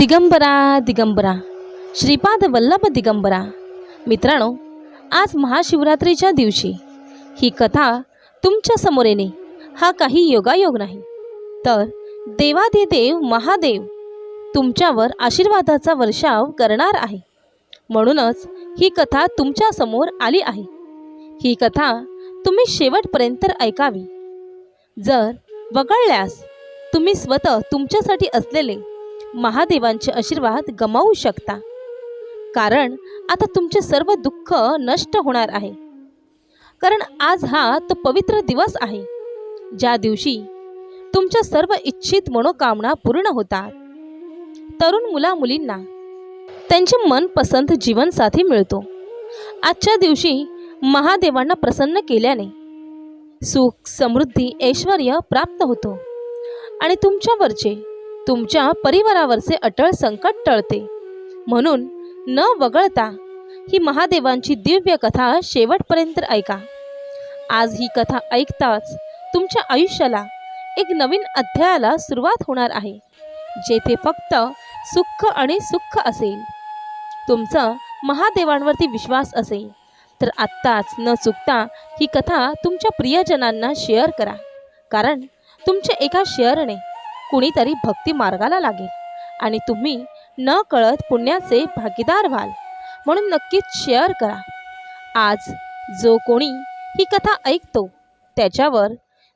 दिगंबरा दिगंबरा. श्रीपाद वल्लभ दिगंबरा. मित्रांनो आज महाशिवरात्रीच्या दिवशी ही कथा तुमच्यासमोर येणे हा काही योगायोग नाही. तर देवादिदेव महादेव तुमच्यावर आशीर्वादाचा वर्षाव करणार आहे. म्हणूनच ही कथा तुमच्यासमोर आली आहे. ही कथा तुम्ही शेवटपर्यंत ऐकावी. जर वगळल्यास तुम्ही स्वतः तुमच्यासाठी असलेले महादेवांचे आशीर्वाद गमावू शकता. कारण आता तुमचे सर्व दुःख नष्ट होणार आहे. कारण आज हा तो पवित्र दिवस आहे. ज्या दिवशी तुमच्या सर्व इच्छित मनोकामना पूर्ण होतात. तरुण मुला मुलींना त्यांचे मनपसंत जीवनसाथी मिळतो. आजच्या दिवशी महादेवांना प्रसन्न केल्याने सुख समृद्धी ऐश्वर प्राप्त होतो. आणि तुमच्यावरचे तुमच्या परिवारावरचे अटळ संकट टळते. म्हणून न वगळता ही महादेवांची दिव्य कथा शेवटपर्यंत ऐका. आज ही कथा ऐकताच तुमच्या आयुष्याला एक नवीन अध्यायाला सुरुवात होणार आहे जेथे फक्त सुख आणि सुख असेल. तुमचा महादेवांवरती विश्वास असेल तर आत्ताच न चुकता ही कथा तुमच्या प्रियजनांना शेअर करा कारण तुमच्या एका शेअरने कुणीतरी भक्ती मार्गाला लागेल. आणि तुम्ही न कळत पुण्याचे भागीदार व्हाल. म्हणून नक्कीच शेअर करा. आज जो कोणी ही कथा ऐकतो त्याच्यावर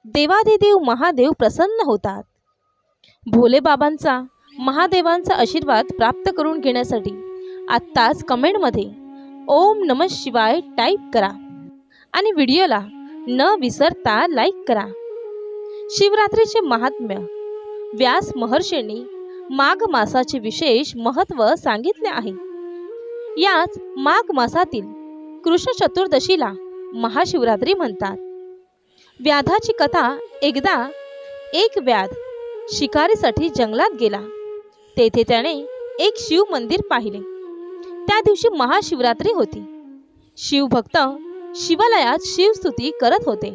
देवादिदेव महादेव प्रसन्न होतात. भोलेबाबांचा महादेवांचा आशीर्वाद प्राप्त करून घेण्यासाठी आत्ताच कमेंटमध्ये ओम नम शिवाय टाईप करा. आणि व्हिडिओला न विसरता लाईक करा. शिवरात्रीचे महात्म्य व्यास महर्षींनी माघ मासाचे विशेष महत्त्व सांगितले आहे. याच माघ मासातील कृष्ण चतुर्दशीला महाशिवरात्री म्हणतात. व्याधाची कथा एकदा एक व्याध शिकारीसाठी जंगलात गेला. तेथे त्याने एक शिव मंदिर पाहिले. त्या दिवशी महाशिवरात्री होती. शिवभक्त शिवालयात शिवस्तुती करत होते.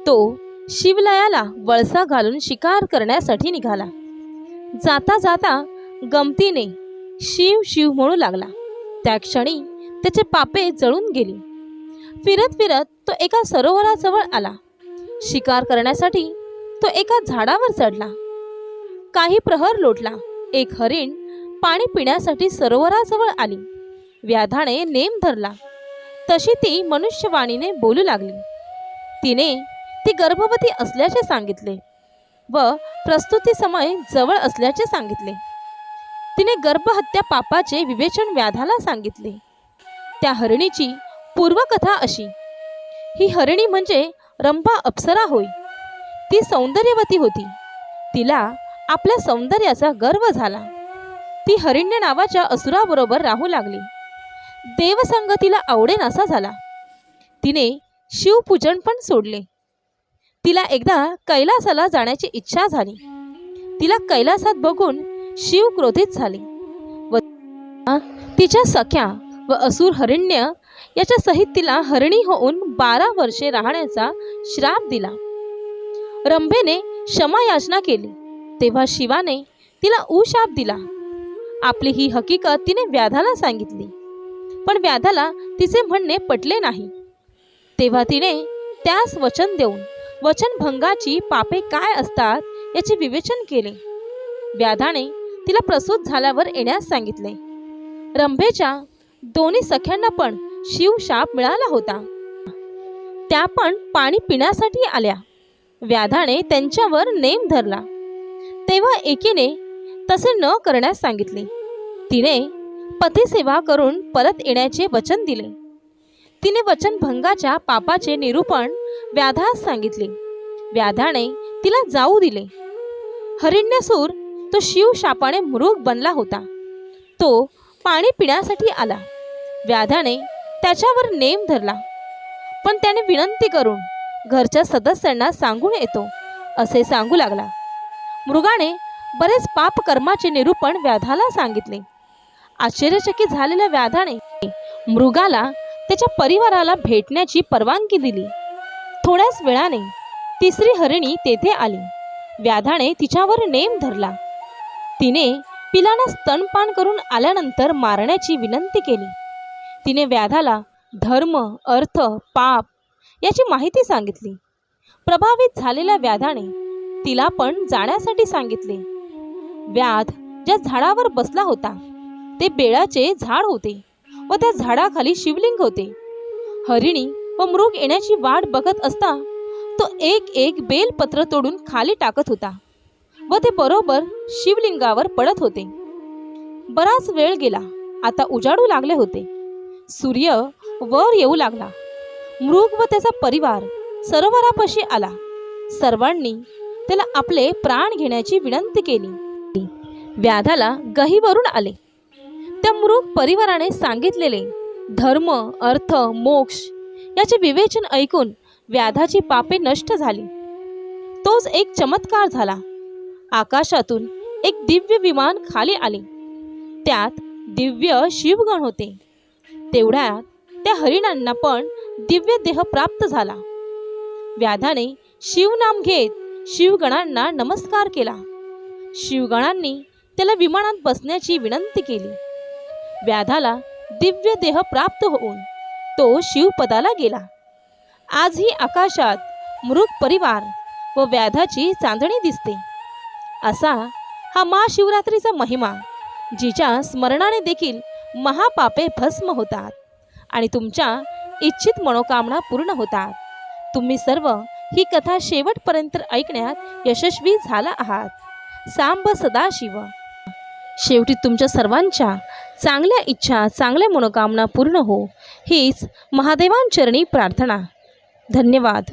तो शिवलयाला वळसा घालून शिकार करण्यासाठी निघाला. जाता जाता गमतीने शिव शिव म्हणू लागला. त्या क्षणी त्याचे पापे जळून गेली. फिरत फिरत तो एका सरोवराजवळ आला. शिकार करण्यासाठी तो एका झाडावर चढला. काही प्रहर लोटला. एक हरिण पाणी पिण्यासाठी सरोवराजवळ आली. व्याधाने नेम धरला. तशी ती मनुष्यवाणीने बोलू लागली. तिने ती गर्भवती असल्याचे सांगितले व प्रस्तुती समय जवळ असल्याचे सांगितले. तिने गर्भहत्या पापाचे विवेचन व्याधाला सांगितले. त्या हरिणीची पूर्वकथा अशी ही हरिणी म्हणजे रंभा अप्सरा होय. ती सौंदर्यवती होती. तिला आपल्या सौंदर्याचा गर्व झाला. ती हरिण्य नावाच्या असुराबरोबर राहू लागली. देवसंग तिला आवडेनासा झाला. तिने शिवपूजन पण सोडले. तिला एकदा कैलासाला जाण्याची इच्छा झाली. तिला कैलासात बघून शिव क्रोधित झाले व तिच्या सख्या व असुर हरिण्य याच्या सहित तिला हरिणी होऊन बारा वर्षे राहण्याचा श्राप दिला. रंभेने क्षमा याचना केली. तेव्हा शिवाने तिला उशाप दिला. आपली ही हकीकत तिने व्याधाला सांगितली. पण व्याधाला तिचे म्हणणे पटले नाही. तेव्हा तिने त्यास वचन देऊन वचनभंगाची पापे काय असतात याचे विवेचन केले. व्याधाने तिला प्रसूत झाल्यावर येण्यास सांगितले. रंभेच्या दोन्ही सख्यांना पण शिवशाप मिळाला होता. त्या पण पाणी पिण्यासाठी आल्या. व्याधाने त्यांच्यावर नेम धरला. तेव्हा एकीने तसे न करण्यास सांगितले. तिने पतिसेवा करून परत येण्याचे वचन दिले. तिने वचनभंगाच्या पापाचे निरूपण व्याधास सांगितले. व्याधाने तिला जाऊ दिले. हरिण्यसूर तो शिवशापाने मृग बनला होता. तो पाणी पिण्यासाठी आला. व्याधाने त्याच्यावर नेम धरला. पण त्याने विनंती करून घरच्या सदस्यांना सांगून येतो असे सांगू लागला. मृगाने बरेच पाप कर्माचे निरूपण व्याधाला सांगितले. आश्चर्यचकित झालेल्या व्याधाने मृगाला त्याच्या परिवाराला भेटण्याची परवानगी दिली. थोड्याच वेळाने तिसरी हरिणी तेथे आली. व्याधाने तिच्यावर नेम धरला. तिने पिलांना स्तनपान करून आल्यानंतर मारण्याची विनंती केली. तिने व्याधाला धर्म अर्थ पाप याची माहिती सांगितली. प्रभावित झालेल्या व्याधाने तिला पण जाण्यासाठी सांगितले. व्याध ज्या झाडावर बसला होता ते बेळाचे झाड होते. व त्या झाडाखाली शिवलिंग होते. हरिणी व मृग येण्याची वाट बघत असता तो एक एक बेलपत्र तोडून खाली टाकत होता व ते बरोबर शिवलिंगावर पडत होते. बराच वेळ गेला आता उजाडू लागले होते. सूर्य वर येऊ लागला. मृग व त्याचा परिवार सरोवरापाशी आला. सर्वांनी त्याला आपले प्राण घेण्याची विनंती केली. व्याधाला गहीवरून आले. त्या परिवाराने सांगितलेले धर्म अर्थ मोक्ष याचे विवेचन ऐकून व्याधाची पापे नष्ट झाली. तोच एक चमत्कार झाला. आकाशातून एक दिव्य विमान खाली आले. त्यात दिव्य शिवगण होते. तेवढ्यात त्या हरिणांना पण दिव्य देह प्राप्त झाला. व्याधाने शिवनाम घेत शिवगणांना नमस्कार केला. शिवगणांनी त्याला विमानात बसण्याची विनंती केली. व्याधाला दिव्य देह प्राप्त होऊन तो शिवपदाला गेला. आजही आकाशात मृग परिवार व व्याधाची चांदणी दिसते. असा हा महाशिवरात्रीचा महिमा जिच्या स्मरणाने देखील महापापे भस्म होतात आणि तुमच्या इच्छित मनोकामना पूर्ण होतात. तुम्ही सर्व ही कथा शेवटपर्यंत ऐकण्यात यशस्वी झाला आहात. सांब सदाशिव. शेवटी तुमच्या सर्वांच्या चांगल्या इच्छा चांगल्या मनोकामना पूर्ण हो. हीच महादेवांचरणी प्रार्थना. धन्यवाद.